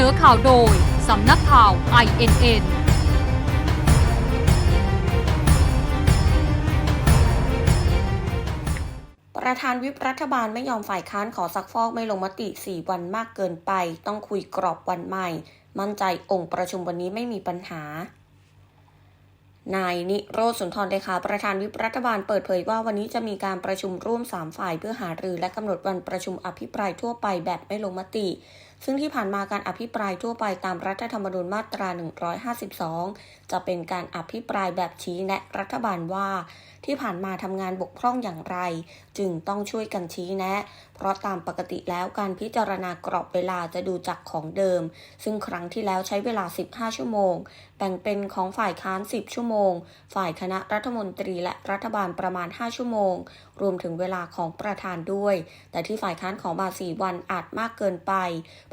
นอข่าวโดย สำนักข่าว INN ประธานวิปรัฐบาลไม่ยอมฝ่ายค้านขอซักฟอกไม่ลงมติ 4 วันมากเกินไป ต้องคุยกรอบวันใหม่ มั่นใจองค์ประชุมวันนี้ไม่มีปัญหานายนิโรธสุนทรเลขาประธานวิปรัฐบาลเปิดเผยว่าวันนี้จะมีการประชุมร่วม 3 ฝ่ายเพื่อหารือและกำหนดวันประชุมอภิปรายทั่วไปแบบไม่ลงมติซึ่งที่ผ่านมาการอภิปรายทั่วไปตามรัฐธรรมนูญมาตรา 152 จะเป็นการอภิปรายแบบชี้แนะรัฐบาลว่า ที่ผ่านมาทำงานบกพร่องอย่างไร จึงต้องช่วยกันชี้แนะ เพราะตามปกติแล้วการพิจารณากรอบเวลาจะดูจากของเดิม ซึ่งครั้งที่แล้วใช้เวลา 15 ชั่วโมง แบ่งเป็นของฝ่ายค้าน 10 ชั่วโมง ฝ่ายคณะรัฐมนตรีและรัฐบาลประมาณ 5 ชั่วโมง รวมถึงเวลาของประธานด้วย แต่ที่ฝ่ายค้านของมา4วันอาจมากเกินไป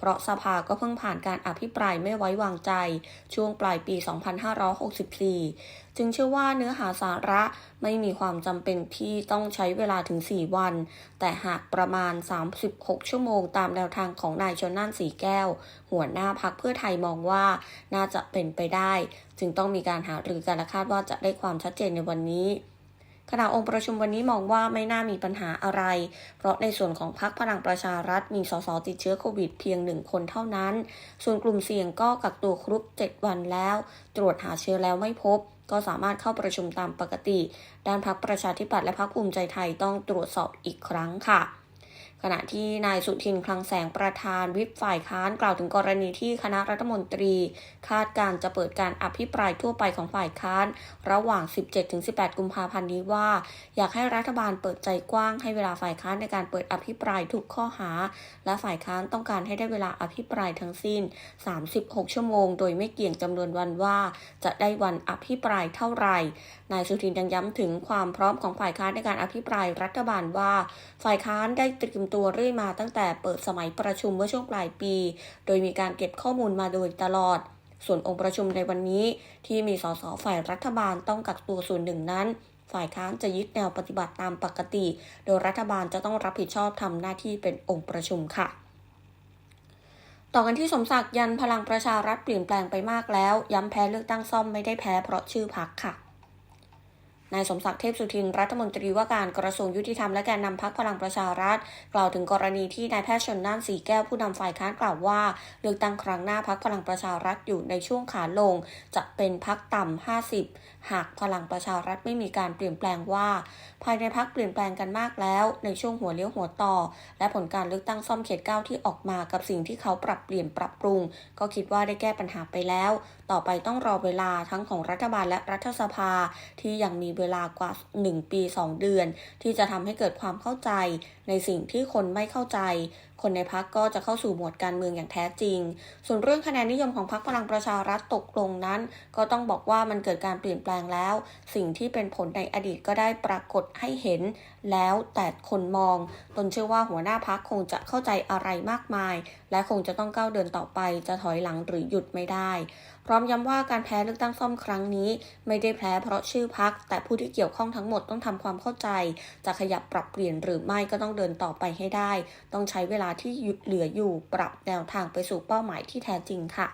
เพราะสภาก็เพิ่งผ่านการอภิปรายไม่ไว้วางใจ ช่วงปลายปี 2564 จึงเชื่อว่าเนื้อหาสาระไม่มีความจำเป็นที่ต้องใช้เวลาถึง 4 วัน แต่หากประมาณ 36 ชั่วโมงตามแนวทางของนายชนน่านสีแก้ว หัวหน้าพักเพื่อไทยมองว่าน่าจะเป็นไปได้ จึงต้องมีการหารือกันและคาดว่าจะได้ความชัดเจนในวันนี้ ขณะองค์ประชุมวันนี้มองว่าไม่น่ามีปัญหาอะไร เพราะในส่วนของพรรคพลังประชารัฐมีสสติดเชื้อโควิดเพียงหนึ่งคนเท่านั้น ส่วนกลุ่มเสี่ยงก็กักตัวครบ 7 วันแล้ว ตรวจหาเชื้อแล้วไม่พบก็สามารถเข้าประชุมตามปกติ ด้านพักประชาธิปัตย์และพักภูมิใจไทยต้องตรวจสอบอีกครั้งค่ะ ขณะที่นายสุทินคลังแสงประธานวิปฝ่ายค้านกล่าวถึงกรณีที่คณะรัฐมนตรี คาดการจะเปิดการอภิปรายทั่วไปของฝ่ายค้าน ระหว่าง 17-18 กุมภาพันธ์นี้ว่า อยากให้รัฐบาลเปิดใจกว้างให้เวลาฝ่ายค้านในการเปิดอภิปรายทุกข้อหา และฝ่ายค้านต้องการให้ได้เวลาอภิปรายทั้งสิ้น 36 ชั่วโมง โดยไม่เกี่ยงจำนวนวันว่า จะได้วันอภิปรายเท่าไหร่ นายสุทินยังย้ำถึงความพร้อมของฝ่ายค้านในการอภิปรายรัฐบาลว่า ฝ่ายค้านได้เตรียมตัวเรื่อยมาตั้งแต่เปิดสมัยประชุมเมื่อช่วงปลายปี โดยมีการเก็บข้อมูลมาโดยตลอด ส่วนองค์ประชุมในวันนี้ ที่มีสสฝ่ายรัฐบาลต้องกักตัวส่วนหนึ่งนั้น ฝ่ายค้านจะยึดแนวปฏิบัติตามปกติ โดยรัฐบาลจะต้องรับผิดชอบทำหน้าที่เป็นองค์ประชุมค่ะต่อกันที่สมศักดิ์ยันพลังประชารัฐเปลี่ยนแปลงไปมากแล้ว ย้ำแพ้เลือกตั้งซ่อมไม่ได้แพ้เพราะชื่อพักค่ะ นายสมศักดิ์เทพสุทินรัฐมนตรีว่าการกระทรวงยุติธรรมและแกนนำพักพลังประชารัฐ กล่าวถึงกรณีที่นายแพทย์ชนน่านสีแก้วผู้นำฝ่ายค้านกล่าวว่า เลือกตั้งครั้งหน้าพักพลังประชารัฐอยู่ในช่วงขาลง จะเป็นพักต่ำ 50 หากพลังประชารัฐไม่มีการเปลี่ยนแปลงว่า ภายในพักเปลี่ยนแปลงกันมากแล้ว ในช่วงหัวเลี้ยวหัวต่อ และผลการเลือกตั้งซ่อมเขตเก้าที่ออกมากับสิ่งที่เขาปรับเปลี่ยนปรับปรุง ก็คิดว่าได้แก้ปัญหาไปแล้ว ต่อไปต้องรอเวลาทั้งของรัฐบาลและรัฐสภาที่ยังมีเวลากว่า 1 ปี 2 เดือน ที่จะทำให้เกิดความเข้าใจ ในสิ่งที่คนไม่เข้าใจ คนในพักก็จะเข้าสู่หมวดการเมืองอย่างแท้จริง ส่วนเรื่องคะแนนนิยมของพรรคพลังประชารัฐตกลงนั้น ก็ต้องบอกว่ามันเกิดการเปลี่ยนแปลงแล้ว สิ่งที่เป็นผลในอดีตก็ได้ปรากฏให้เห็น แล้วแต่คนมอง ตนเชื่อว่าหัวหน้าพักคงจะเข้าใจอะไรมากมาย และคงจะต้องก้าวเดินต่อไปจะถอยหลังหรือหยุดไม่ได้ ร้อมย้ำว่าการแพ้เลือกตั้งซ่อมครั้งนี้ ไม่ได้แพ้เพราะชื่อพัก แต่ผู้ที่เกี่ยวข้องทั้งหมดต้องทำความเข้าใจ จะขยับปรับเปลี่ยนหรือไม่ก็ต้องเดินต่อไปให้ได้ ต้องใช้เวลาที่เหลืออยู่ปรับแนวทางไปสู่เป้าหมายที่แท้จริงค่ะ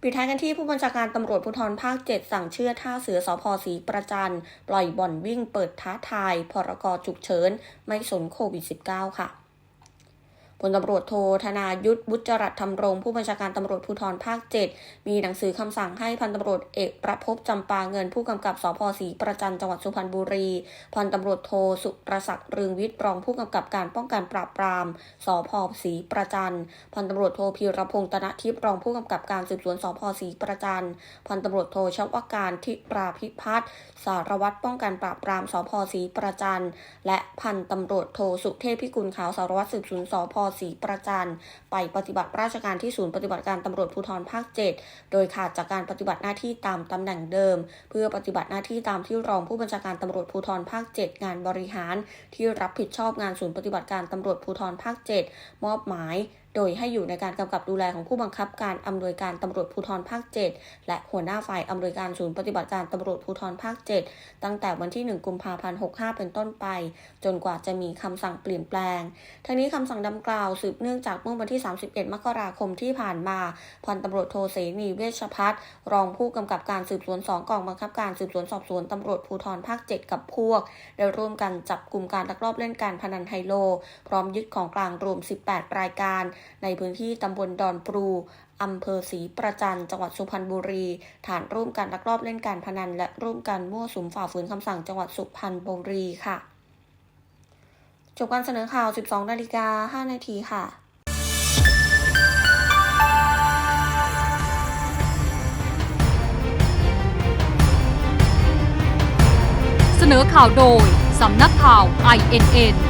ปิดท้ายกันที่ผู้บัญชาการตำรวจภูธรภาค 7 สั่งเชื่อท่าเสือสพศรีประจัน ปล่อยบ่อนวิ่งเปิดท้าทาย พรกฉุกเฉิน ไม่สนโควิด -19 ค่ะ พลตำรวจโทธนายุทธบุจรัตธรรมรงค์ผู้บัญชาการตำรวจภูธรภาค 7 มีหนังสือคำสั่งให้พันตำรวจเอกประพบจำปาเงินผู้กำกับสพศรีประจันจังหวัดสุพรรณบุรี พันตำรวจโทสุรศักดิ์เรืองวิทย์รองผู้กำกับการป้องกันปราบปรามสพศรีประจันพันตำรวจโทพีรพงษ์ตนะทิพย์รองผู้กำกับการสืบสวนสพศรีประจันพันตำรวจโทชวการทิราพิพัฒน์สารวัตรป้องกันปราบปรามสพศรีประจันและพันตำรวจโทสุเทพพิกุลขาวสารวัตรสืบสวนสพศรีประจันไปปฏิบัติราชการที่ศูนย์ปฏิบัติการตำรวจภูธรภาค 7 โดยขาดจากการปฏิบัติหน้าที่ตามตำแหน่งเดิม เพื่อปฏิบัติหน้าที่ตามที่รองผู้บัญชาการตำรวจภูธรภาค 7 งานบริหาร ที่รับผิดชอบงานศูนย์ปฏิบัติการตำรวจภูธรภาค 7 มอบหมาย โดยให้อยู่ในการกำกับดูแลของผู้บังคับการอำนวยการตำรวจภูธรภาค 7 และหัวหน้าฝ่ายอำนวยการศูนย์ปฏิบัติการตำรวจภูธรภาค 7 ตั้งแต่วันที่ 1 กุมภาพันธ์ 65 เป็นต้นไป จนกว่าจะมีคำสั่งเปลี่ยนแปลง ทั้งนี้คำสั่งดังกล่าวสืบเนื่องจากเมื่อวันที่ 31 มกราคมที่ผ่านมาพันตำรวจโทเสนีเวชพัฒน์รองผู้กำกับการสืบสวน2กองบังคับการสืบสวนสอบสวนตำรวจภูธรภาค 7 กับพวก ได้ร่วมกันจับกลุ่มการลักลอบเล่นการพนันไฮโล พร้อมยึดของกลางรวม 18 รายการในพื้นที่ตำบลดอนปรูอำเภอศรีประจันจังหวัดสุพรรณบุรี ฐานร่วมกันลักลอบเล่นการพนัน และร่วมกันมั่วสุมฝ่าฝืนคำสั่งจังหวัดสุพรรณบุรีค่ะ จบการเสนอข่าว 12 นาฬิกา 5 นาทีค่ะเสนอข่าวโดย สำนักข่าว INN